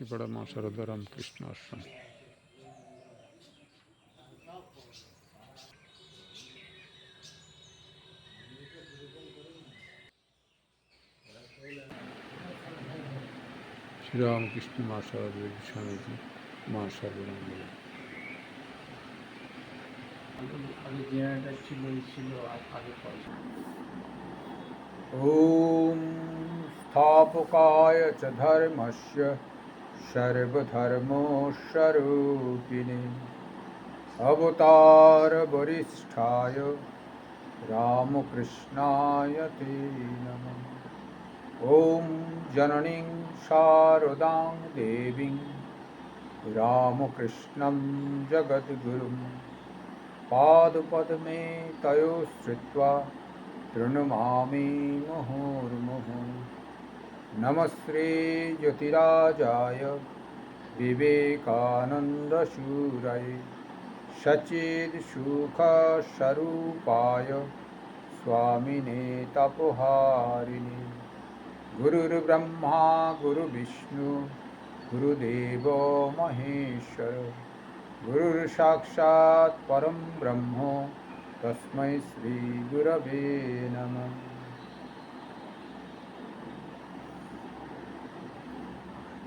कि बड़ा माँ शरदा राम कृष्ण आश्रम श्री राम कृष्ण माँ शारदा स्वामी जी माँ शारदा ओम स्थापकाय च धर्मस्य सर्वधर्मस्वरूपिणे अवतारवरिष्ठाय रामकृष्णाय ते नमः ॐ जननीं शारदां देवीं रामकृष्णं जगद्गुरुं पादपद्मे तयोश्रित्वा प्रणमामि मुहुर्मुहुः नमः सचिद विवेकानन्दशूरय सचिदसुखस्वरूपाय स्वामिने तपोहारिणे। गुरुर्ब्रह्मा, गुरुविष्णु, गुरुदेव महेश्वर, गुरुर्साक्षात् परं ब्रह्म, तस्मै श्रीगुरवे नमः।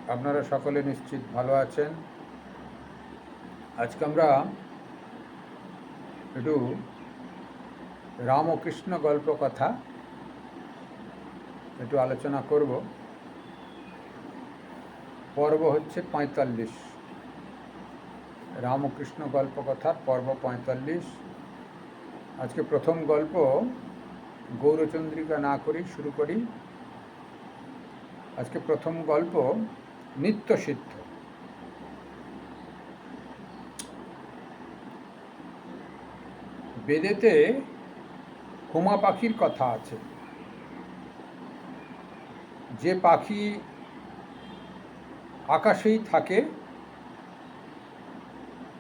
আপনারা সকলে নিশ্চিত ভালো আছেন। আজকে আমরা একটু রামকৃষ্ণ গল্প কথা একটু আলোচনা করব। পর্ব হচ্ছে পঁয়তাল্লিশ। রামকৃষ্ণ গল্প কথার পর্ব পঁয়তাল্লিশ। আজকে প্রথম গল্প, গৌরচন্দ্রিকা না করি শুরু করি। আজকে প্রথম গল্প নিত্য সিদ্ধ বেদেতে হুমা পাখির কথা আছে। যে পাখি আকাশেই থাকে,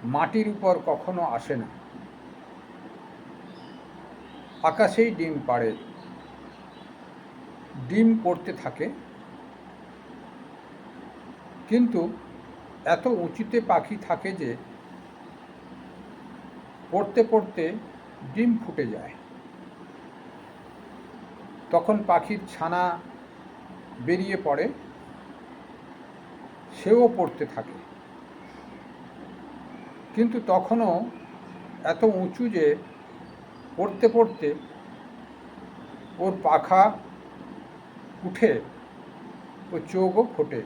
মাটির উপর কখনো আসে না। আকাশেই ডিম পাড়ে। ডিম পড়তে থাকে। কিন্তু এত উঁচুতে পাখি থাকে যে পড়তে পড়তে ডিম ফুটে যায়। তখন পাখির ছানা বেরিয়ে পড়ে, সেও পড়তে থাকে। কিন্তু তখনও এত উঁচু যে পড়তে পড়তে ওর পাখা উঠে ও চোখও ফোটে।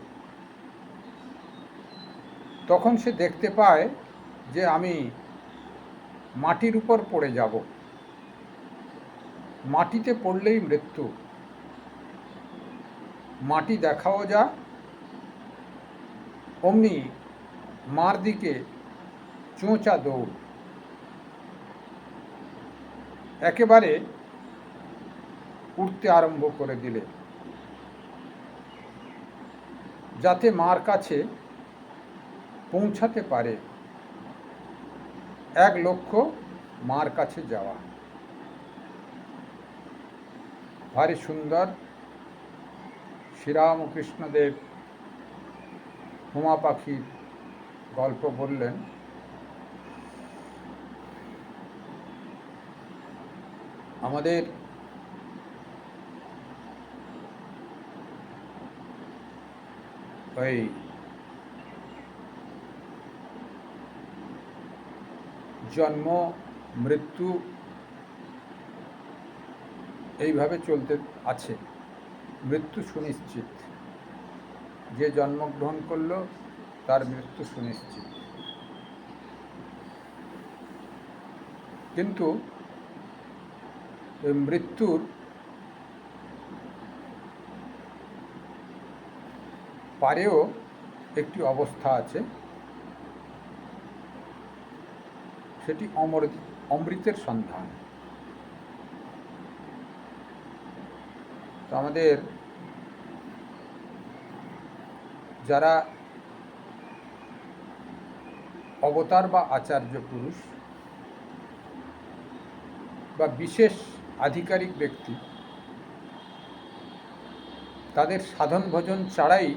তখন সে দেখতে পায় যে আমি মাটির উপর পড়ে যাব। মাটিতে পড়লেই মৃত্যু। মাটি দেখাও যা। অমনি মার দিকে চোঁচা দৌড়। একেবারে উঠতে আরম্ভ করে দিলে। যাতে মার কাছে পৌঁছাতে পারে এক লক্ষ্য মার কাছে যাওয়া। ভারী সুন্দর শ্রীরামকৃষ্ণদেব হুমা পাখির গল্প বললেন, আমাদের ওই জন্ম, মৃত্যু এইভাবে চলতে আছে। মৃত্যু সুনিশ্চিত। যে জন্মগ্রহণ করল, তার মৃত্যু সুনিশ্চিত। কিন্তু মৃত্যুর পারেও একটি অবস্থা আছে। সেটি অমর অমৃতের সন্ধান। তো আমাদের যারা অবতার বা আচার্য পুরুষ বা বিশেষ আধিকারিক ব্যক্তি, তাদের সাধন ভজন ছাড়াই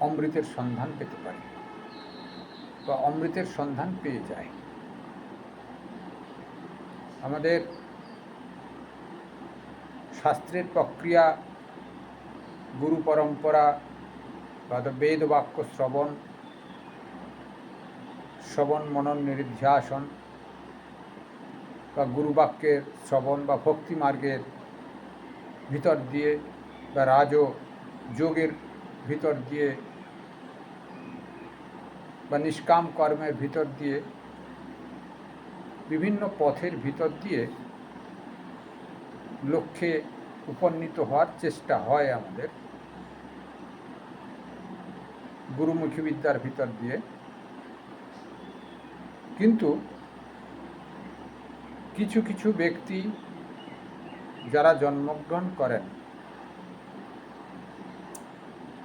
অমৃতের সন্ধান পেতে পারে। বা অমৃতের সন্ধান পেয়ে যায়। আমাদের শাস্ত্রের প্রক্রিয়া, গুরু পরম্পরা বা বেদ বাক্য শ্রবণ শ্রবণ মনন নিরিধ্যাসন বা গুরুবাক্যের শ্রবণ বা ভক্তি মার্গের ভিতর দিয়ে বা রাজ যোগের ভিতর দিয়ে বা নিষ্কাম কর্মের ভিতর দিয়ে, বিভিন্ন পথের ভিতর দিয়ে লক্ষ্যে উপনীত হওয়ার চেষ্টা হয় আমাদের। গুরুমুখী বিদ্যার ভিতর দিয়ে। কিন্তু কিছু কিছু ব্যক্তি যারা জন্মগ্রহণ করেন,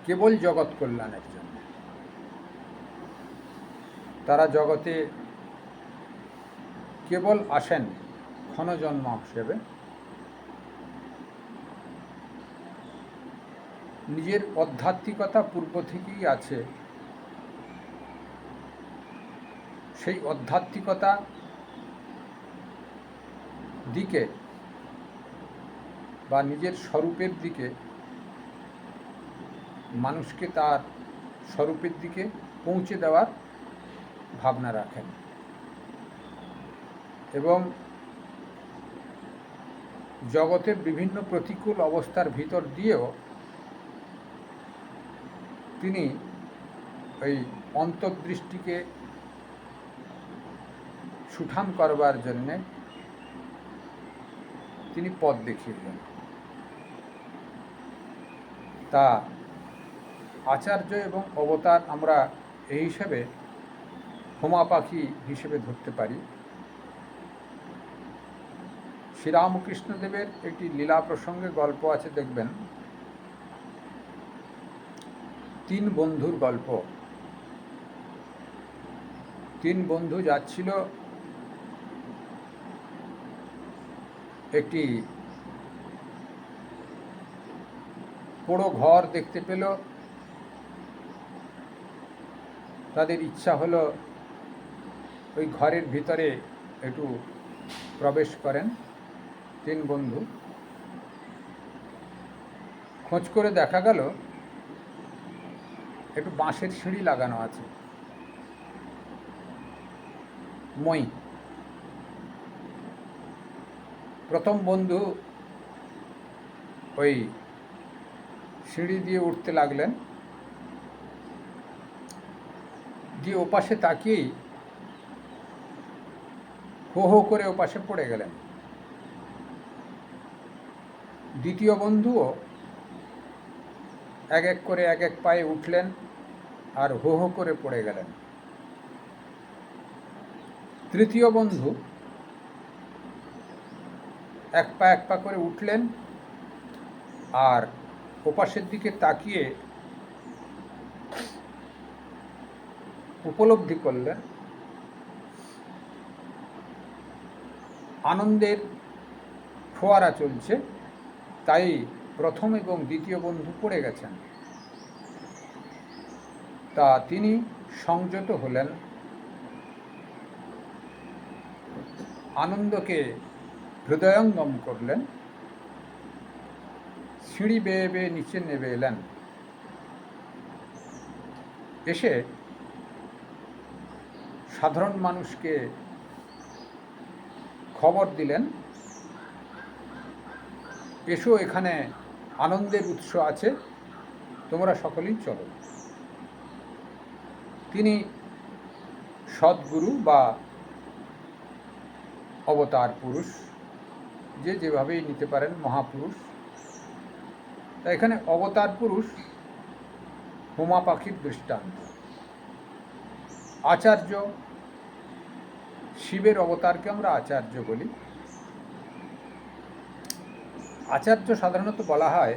কেবল জগৎ কল্যাণের জন্য। তারা জগতে কেবল আসেন ক্ষণজন্ম হিসেবে। নিজের আধ্যাত্মিকতা পূর্ব থেকেই আছে। সেই আধ্যাত্মিকতা দিকে বা নিজের স্বরূপের দিকে, মানুষকে তার স্বরূপের দিকে পৌঁছে দেওয়ার ভাবনা রাখেন। এবং জগতের বিভিন্ন প্রতিকূল অবস্থার ভিতর দিয়েও তিনি ওই অন্তর্দৃষ্টিকে সুঠাম করবার জন্যে তিনি পথ দেখিয়েছেন তা আচার্য এবং অবতার আমরা এই হিসাবে হোমা পাখি হিসেবে ধরতে পারি। শ্রীরামকৃষ্ণদেবের একটি লীলা প্রসঙ্গে গল্প আছে, দেখবেন। তিন বন্ধুর গল্প। তিন বন্ধু যাচ্ছিল একটি পোড়ো ঘর দেখতে পেল। তাদের ইচ্ছা হলো ওই ঘরের ভিতরে একটু প্রবেশ করেন। তিন বন্ধু। খোঁজ করে দেখা গেল, একটু বাঁশের সিঁড়ি লাগানো আছে। মই। প্রথম বন্ধু ওই সিঁড়ি দিয়ে উঠতে লাগলেন। দিয়ে ওপাশে তাকিয়েই হো হো করে ওপাশে পড়ে গেলেন। দ্বিতীয় বন্ধুও এক এক করে এক এক পায়ে উঠলেন আর হো হো করে পড়ে গেলেন। তৃতীয় বন্ধু এক পা এক পা করে উঠলেন আর ওপাশের দিকে তাকিয়ে উপলব্ধি করলেন। আনন্দের ফোয়ারা চলছে, তাই প্রথম এবং দ্বিতীয় বন্ধু পড়ে গেছেন। তা তিনি সংযত হলেন। আনন্দকে হৃদয়ঙ্গম করলেন। সিঁড়ি বেয়ে বেয়ে নিচে নেমে এলেন। এসে সাধারণ মানুষকে খবর দিলেন, এসো এখানে, আনন্দের উৎস আছে, তোমরা সকলেই চলো। তিনি সদ্গুরু বা অবতার পুরুষ, যে যেভাবেই নিতে পারেন মহাপুরুষ। তা এখানে অবতার পুরুষ হোমা পাখির দৃষ্টান্ত। আচার্য শিবের অবতারকে আমরা আচার্য বলি। আচার্য সাধারণত বলা হয়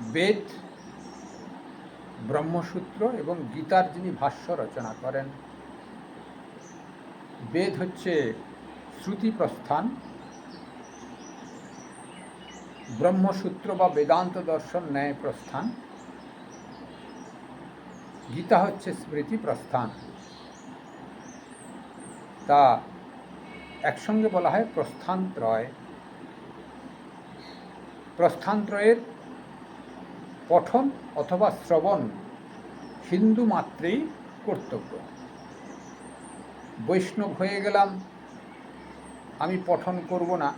বেদ, ব্রহ্মসূত্র এবং গীতার যিনি ভাষ্য রচনা করেন। বেদ হচ্ছে শ্রুতি প্রস্থান। ব্রহ্মসূত্র বা বেদান্ত দর্শন ন্যায় প্রস্থান। গীতা হচ্ছে স্মৃতি প্রস্থান। তা একসঙ্গে বলা হয় প্রস্থানত্রয়। প্রস্থানত্রয়ের পঠন অথবা শ্রবণ হিন্দু মাত্রেই কর্তব্য। বৈষ্ণব হয়ে গেলাম, আমি পঠন করব না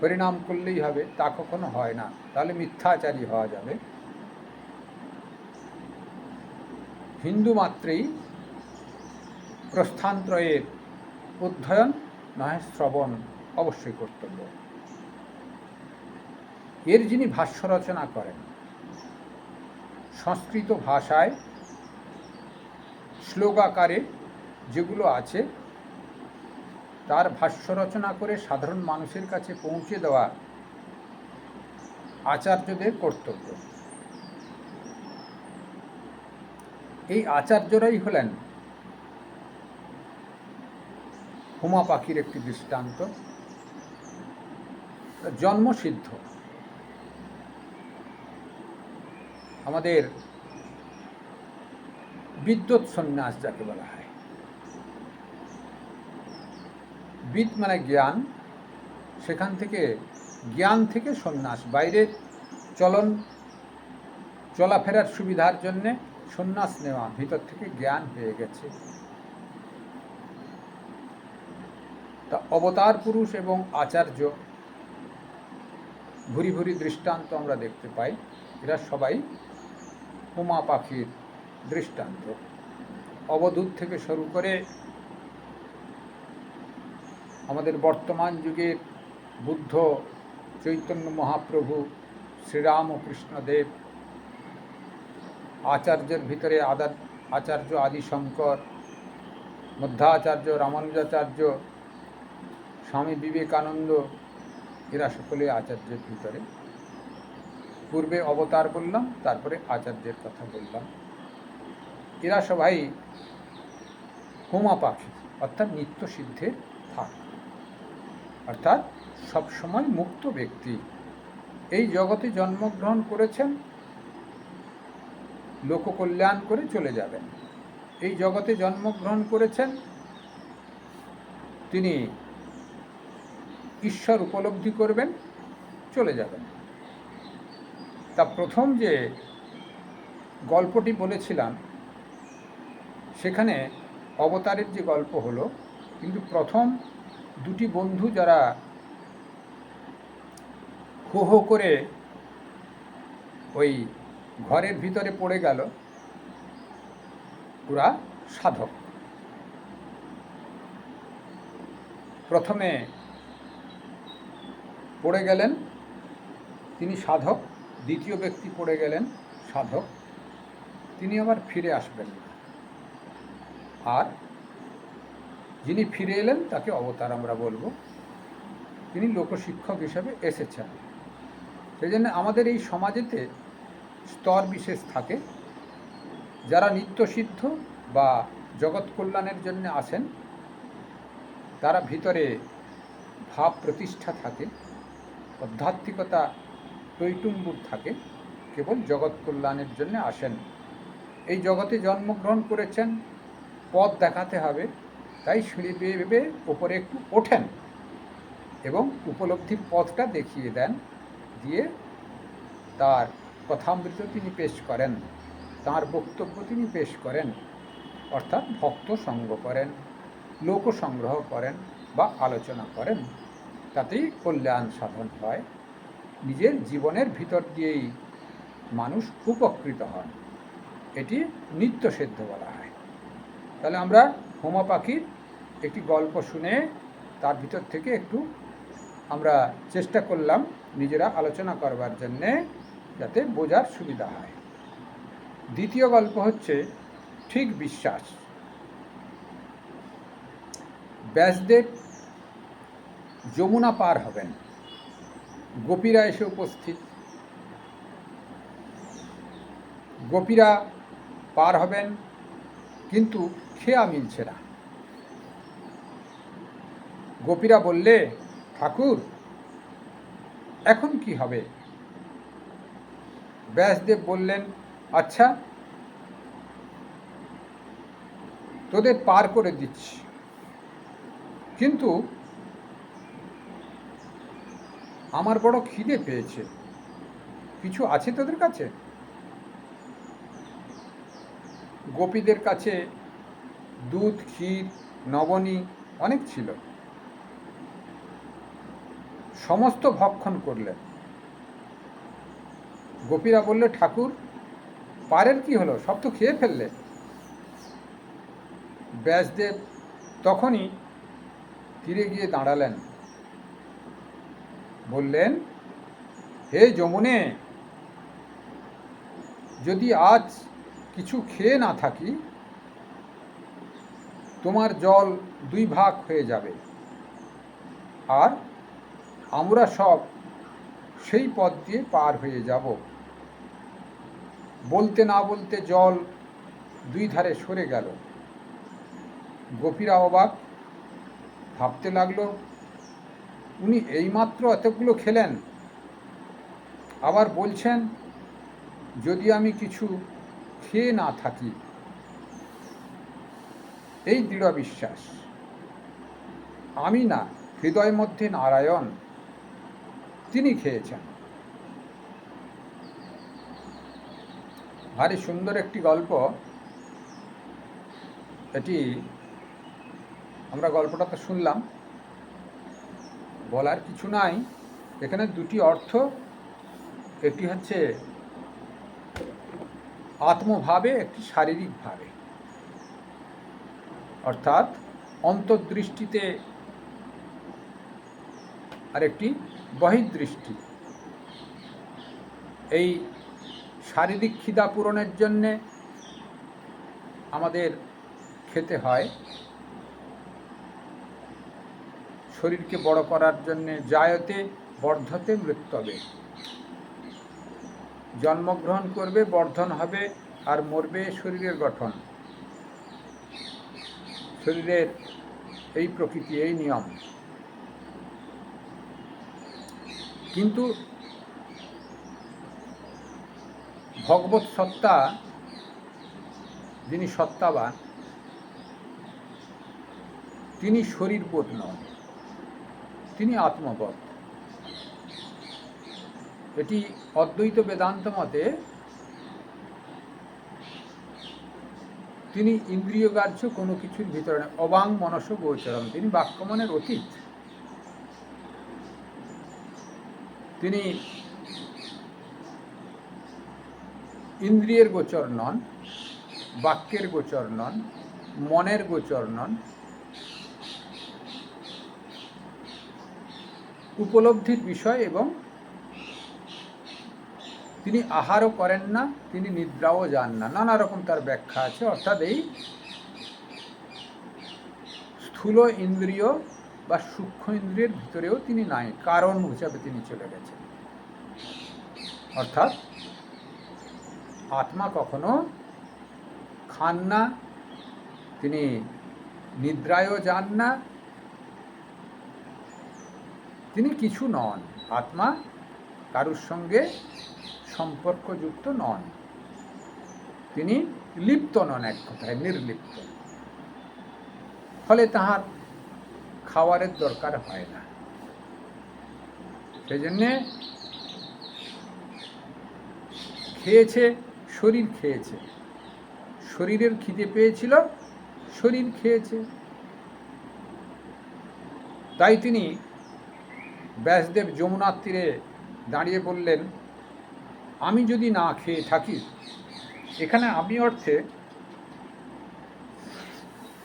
পরিণাম করলেই হবে, তা কখনো হয় না, তাহলে মিথ্যাচারী হওয়া যাবে। হিন্দু মাত্রেই প্রস্থানত্রয়ের অধ্যয়ন নয় শ্রবণ, অবশ্যই কর্তব্য। এর যিনি ভাষ্য রচনা করেন, সংস্কৃত ভাষায় শ্লোকাকারে যেগুলো আছে, তার ভাষ্য রচনা করে সাধারণ মানুষের কাছে পৌঁছে দেওয়া আচার্যদের কর্তব্য। এই আচার্যরাই হলেন হুমা পাখির একটি দৃষ্টান্ত। জন্মসিদ্ধ আমাদের বিদ্যুৎ সন্ন্যাস যাকে বলা হয়। বিদ মানে জ্ঞান। সেখান থেকে জ্ঞান থেকে সন্ন্যাস। বাইরের চলন, চলাফেরার সুবিধার জন্যে সন্ন্যাস নেওয়া। ভিতর থেকে জ্ঞান হয়ে গেছে। তা অবতার পুরুষ এবং আচার্য। ভুরি ভুরি দৃষ্টান্ত আমরা দেখতে পাই। এরা সবাই হুমা পাখির দৃষ্টান্ত। অবধূত থেকে শুরু করে আমাদের বর্তমান যুগের বুদ্ধ, চৈতন্য মহাপ্রভু, শ্রীরাম ও কৃষ্ণদেব, আচার্যের ভিতরে আদার আচার্য আদিশঙ্কর, মধ্যাচার্য, রামানুজাচার্য স্বামী বিবেকানন্দ, এরা সকলে আচার্যের ভিতরে। পূর্বে অবতার বললাম, তারপরে আচার্যের কথা বললাম। এরা সবাই হোমা পাখি অর্থাৎ নিত্য সিদ্ধের থাক। অর্থাৎ সবসময় মুক্ত ব্যক্তি। এই জগতে জন্মগ্রহণ করেছেন, লোককল্যাণ করে চলে যাবেন। এই জগতে জন্মগ্রহণ করেছেন তিনি ঈশ্বর উপলব্ধি করবেন, চলে যাবেন। তা প্রথম যে গল্পটি বলেছিলাম, সেখানে অবতারের যে গল্প হলো, কিন্তু প্রথম দুটি বন্ধু যারা হো হো করে ওই ঘরের ভিতরে পড়ে গেল, ওরা সাধক। প্রথমে পড়ে গেলেন। তিনি সাধক, দ্বিতীয় ব্যক্তি পড়ে গেলেন সাধক। তিনি আবার ফিরে আসবেন আর যিনি ফিরে এলেন, তাকে অবতার আমরা বলব। তিনি লোকশিক্ষক হিসাবে এসেছেন। সেই জন্য আমাদের এই সমাজেতে স্তর বিশেষ থাকে। যারা নিত্যসিদ্ধ বা জগৎ কল্যাণের জন্য আসেন, তারা ভিতরে ভাব প্রতিষ্ঠা থাকে। আধ্যাত্মিকতা টৈটুম্বুর থাকে, কেবল জগৎ কল্যাণের জন্য আসেন। এই জগতে জন্মগ্রহণ করেছেন, পথ দেখাতে হবে, তাই সিঁড়ি বেয়ে ভেবে ওপরে একটু ওঠেন এবং উপলব্ধির পথটা দেখিয়ে দেন, দিয়ে তার কথামৃত তিনি পেশ করেন, তার বক্তব্য তিনি পেশ করেন, অর্থাৎ ভক্ত সঙ্গ করেন, লোক সংগ্রহ করেন বা আলোচনা করেন। তাতেই কল্যাণ সাধন হয়। নিজের জীবনের ভিতর দিয়েই মানুষ উপকৃত হন। এটি নিত্য সিদ্ধ বলা হয়। তাহলে আমরা হোমা পাখির একটি গল্প শুনে তার ভিতর থেকে একটু আমরা চেষ্টা করলাম নিজেরা আলোচনা করবার জন্যে যাতে বোঝার সুবিধা হয়। দ্বিতীয় গল্প হচ্ছে ঠিক বিশ্বাস। ব্যাসদেব যমুনা পার হবেন। গোপীরা এসে উপস্থিত। গোপীরা পার হবেন, কিন্তু খেয়া মিলছে না। গোপীরা বললে, ঠাকুর, এখন কি হবে? ব্যাসদেব বললেন আচ্ছা তোদের পার করে দিচ্ছি। কিন্তু আমার বড় খিদে পেয়েছে। কিছু আছে তোদের কাছে? গোপীদের কাছে দুধ, ক্ষীর, নবনী অনেক ছিল। সমস্ত ভক্ষণ করলেন। গোপীরা বললে, ঠাকুর, পারের কি হলো? সব তো খেয়ে ফেললে। ব্যাসদেব তখনই তীরে গিয়ে দাঁড়ালেন। বললেন, হে যমুনে, যদি আজ কিছু খেয়ে না থাকি, তোমার জল দুই ভাগ হয়ে যাবে। আর আমরা সব সেই পথ দিয়ে পার হয়ে যাব। বলতে না বলতে জল দুই ধারে সরে গেল। গোপীরা অবাক, ভাবতে লাগল উনি এইমাত্র এতগুলো খেলেন। আবার বলছেন, যদি আমি কিছু খেয়ে না থাকি, এই দৃঢ় বিশ্বাস। আমি না, হৃদয় মধ্যে নারায়ণ, তিনি খেয়েছেন। ভারী সুন্দর একটি গল্প। এটি আমরা গল্পটা তো শুনলাম। বলার কিছু নাই। এখানে দুটি অর্থ। একটি হচ্ছে আত্মভাবে, একটি শারীরিকভাবে। অর্থাৎ অন্তর্দৃষ্টিতে আরেকটি বহির্দৃষ্টি। এই শারীরিক খিদা পূরণের জন্যে আমাদের খেতে হয় শরীরকে বড় করার জন্যে জায়তে বর্ধতে মৃত্যবে। জন্মগ্রহণ করবে, বর্ধন হবে আর মরবে শরীরের গঠন। শরীরের এই প্রকৃতি, এই নিয়ম। কিন্তু ভগবত সত্তা, যিনি সত্তাবান, তিনি শরীরবোধ নন। তিনি আত্মবোধ এটি অদ্বৈত বেদান্ত মতে তিনি ইন্দ্রিয়গ্রাহ্য কোনো কিছুর ভিতরে নয়। অবাং মনস গোচরম তিনি বাক্যমনের অতীত তিনি ইন্দ্রিয়ের গোচর নন, বাক্যের গোচর নন, মনের গোচর নন উপলব্ধির বিষয় এবং তিনি আহারও করেন না, তিনি নিদ্রাও যান না। নানা রকম তার ব্যাখ্যা আছে। অর্থাৎ এই স্থূল ইন্দ্রিয় বা সূক্ষ্ম ইন্দ্রিয়ের ভিতরেও তিনি নাই, কারণ হিসাবে তিনি চলে গেছেন। অর্থাৎ আত্মা কখনো খান না, তিনি নিদ্রায়ও যান না তিনি কিছু নন। আত্মা কারুর সঙ্গে সম্পর্কযুক্ত নন। তিনি লিপ্ত নন এক কথায়, নির্লিপ্ত। ফলে তাহার খাওয়ারের দরকার হয় না। সেই জন্যে খেয়েছে, শরীর খেয়েছে। শরীরের খিদে পেয়েছিল, শরীর খেয়েছে। তাই তিনি ব্যাসদেব যমুনার তীরে দাঁড়িয়ে বললেন, আমি যদি না খেয়ে থাকি, এখানে আমি অর্থে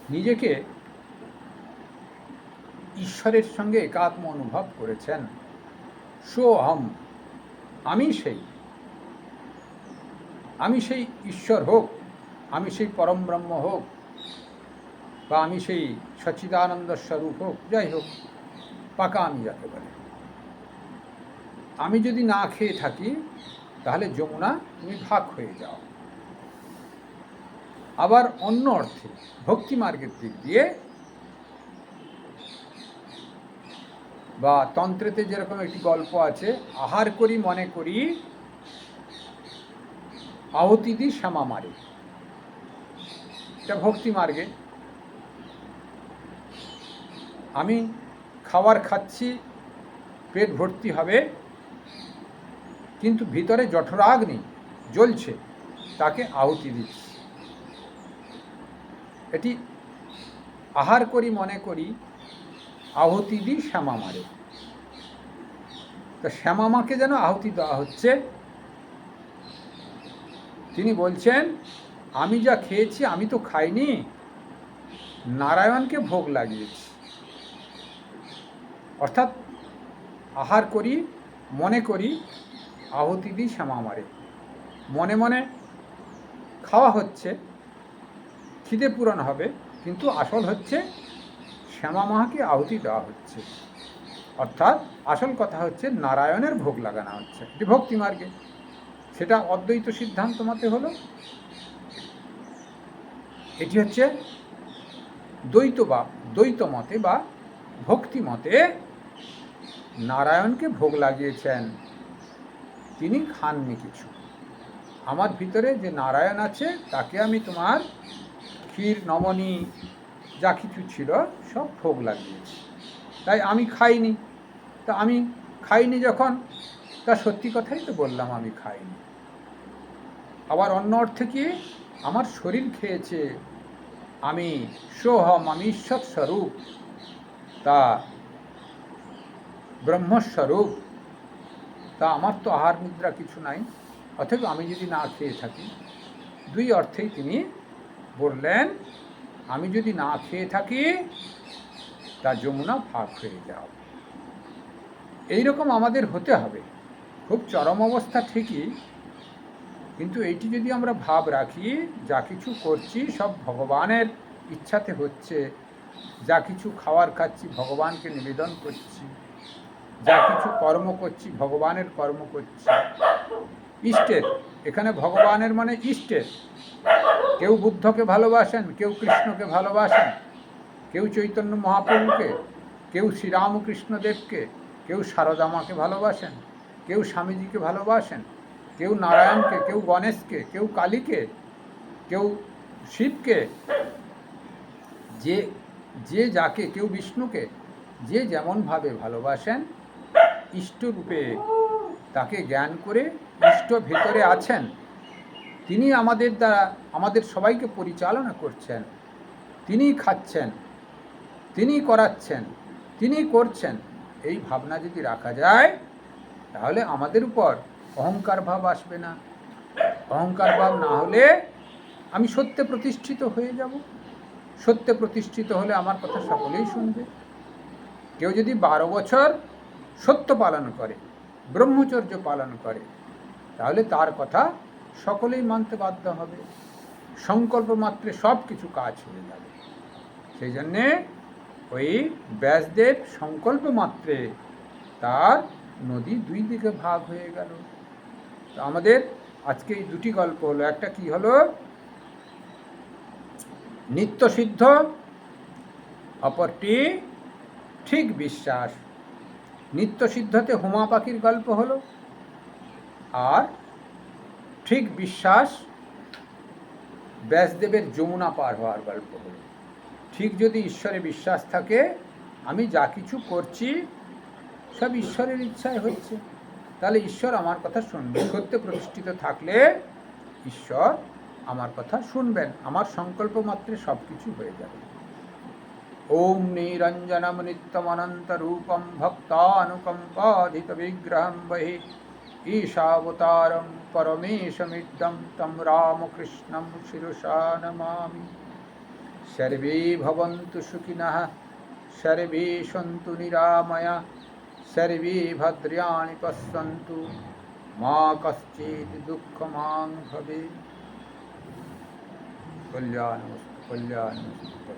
নিজেকে ঈশ্বরের সঙ্গে একাত্ম অনুভব করেছেন। সোহম, আমি সেই। আমি সেই ঈশ্বর হোক, আমি সেই পরম ব্রহ্ম হোক, বা আমি সেই সচ্চিদানন্দ স্বরূপ হোক, যাই হোক, পাকা আমি যাকে বলে। আমি যদি না খেয়ে থাকি, তাহলে যমুনা, তুমি ভাগ হয়ে যাও। আবার অন্য অর্থে, ভক্তি মার্গের দিক দিয়ে বা তন্ত্রেতে যেরকম একটি গল্প আছে, আহার করি, মনে করি, আহতি দি শ্যামা মারে। এটা ভক্তি মার্গে। আমি খাবার খাচ্ছি, পেট ভর্তি হবে কিন্তু ভিতরে জঠরাগ্নি জ্বলছে, তাকে আহুতি দিচ্ছি এটি আহার করি মনে করি, আহুতি দিই শ্যামা মারে। তো শ্যামা মাকে যেন আহুতি দেওয়া হচ্ছে, তিনি বলছেন, আমি যা খেয়েছি, আমি তো খাইনি, নারায়ণকে ভোগ লাগিয়েছি। অর্থাৎ আহার করি, মনে করি আহুতি দিই শ্যামা মারে মনে মনে খাওয়া হচ্ছে, খিদে পূরণ হবে, কিন্তু আসল হচ্ছে শ্যামা মাকে আহুতি দেওয়া হচ্ছে। অর্থাৎ আসল কথা হচ্ছে নারায়ণের ভোগ লাগানো হচ্ছে। এটি ভক্তি মার্গে। সেটা অদ্বৈত সিদ্ধান্ত মতে হলো। এটি হচ্ছে দ্বৈত বা দ্বৈত মতে বা ভক্তি মতে নারায়ণকে ভোগ লাগিয়েছেন। তিনি খাননি কিছু। আমার ভিতরে যে নারায়ণ আছে, তাকে আমি তোমার ক্ষীর, নমনী, যা কিছু ছিল, সব ভোগ লাগিয়েছি। তাই আমি খাইনি। তা আমি খাইনি যখন, তা সত্যি কথাই তো বললাম আমি খাইনি। আবার অন্য অর্থে কি, আমার শরীর খেয়েছে। আমি সোহম, আমি ঈশ্বর স্বরূপ তা ব্রহ্মস্বরূপ। তা আমার তো আহার নিদ্রা কিছু নাই, অথচ আমি যদি না খেয়ে থাকি। দুই অর্থেই তিনি বললেন, আমি যদি না খেয়ে থাকি, তা যমুনা ফাঁক হয়ে যাও। এইরকম আমাদের হতে হবে। খুব চরম অবস্থা ঠিকই, কিন্তু এইটি যদি আমরা ভাব রাখি, যা কিছু করছি সব ভগবানের ইচ্ছাতে হচ্ছে, যা কিছু খাওয়ার খাচ্ছি, ভগবানকে নিবেদন করছি। যা কিছু কর্ম করছি, ভগবানের কর্ম করছি। ইষ্টের, এখানে ভগবানের মানে ইষ্টের। কেউ বুদ্ধকে ভালোবাসেন, কেউ কৃষ্ণকে ভালোবাসেন, কেউ চৈতন্য মহাপ্রভুকে, কেউ শ্রীরামকৃষ্ণদেবকে, কেউ শারদামাকে ভালোবাসেন, কেউ স্বামীজিকে ভালোবাসেন, কেউ নারায়ণকে, কেউ গণেশকে, কেউ কালীকে, কেউ শিবকে, যে যে যাকে, কেউ বিষ্ণুকে, যে যেমনভাবে ভালোবাসেন ইষ্টরূপে তাকে জ্ঞান করে ইষ্ট ভেতরে আছেন। তিনি আমাদের দ্বারা, আমাদের সবাইকে পরিচালনা করছেন। তিনি খাচ্ছেন তিনি করাচ্ছেন তিনি করছেন। এই ভাবনা যদি রাখা যায়, তাহলে আমাদের উপর অহংকার ভাব আসবে না। অহংকার ভাব না হলে আমি সত্যে প্রতিষ্ঠিত হয়ে যাব। সত্যে প্রতিষ্ঠিত হলে আমার কথা সকলেই শুনবে। কেউ যদি বারো বছর সত্য পালন করে, ব্রহ্মচর্য পালন করে, তাহলে তার কথা সকলেই মানতে বাধ্য হবে। সংকল্প মাত্রে সব কিছু কাজ হয়ে যাবে। সেই জন্যে ওই ব্যাসদেব সংকল্প মাত্রে তার নদী দুই দিকে ভাগ হয়ে গেল। তো আমাদের আজকে এই দুটি গল্প হলো, একটা কি হলো? নিত্যসিদ্ধ অপরটি ঠিক বিশ্বাস। নিত্যসিদ্ধতে হুমা পাখির গল্প হলো। আর ঠিক বিশ্বাস ব্যাসদেবের যমুনা পার হওয়ার গল্প হলো। ঠিক যদি ঈশ্বরে বিশ্বাস থাকে, আমি যা কিছু করছি, সব ঈশ্বরের ইচ্ছায় হচ্ছে। তাহলে ঈশ্বর আমার কথা শুনবে সত্যে প্রতিষ্ঠিত থাকলে ঈশ্বর আমার কথা শুনবেন। আমার সংকল্প মাত্রে সব কিছু হয়ে যাবে। ॐ निरञ्जनं नित्यमनन्तरूपं भक्तानुकम्पाधितविग्रहं बहिः ईशावतारं तम राम रामकृष्णं शिरुषा नमामि। सर्वे भवन्तु सुखिनः, सर्वे सन्तु निरामया, सर्वे भद्र्याणि पश्यन्तु, मा कश्चित् दुःखमां कल्याणमस्तु कल्याणमस्तु।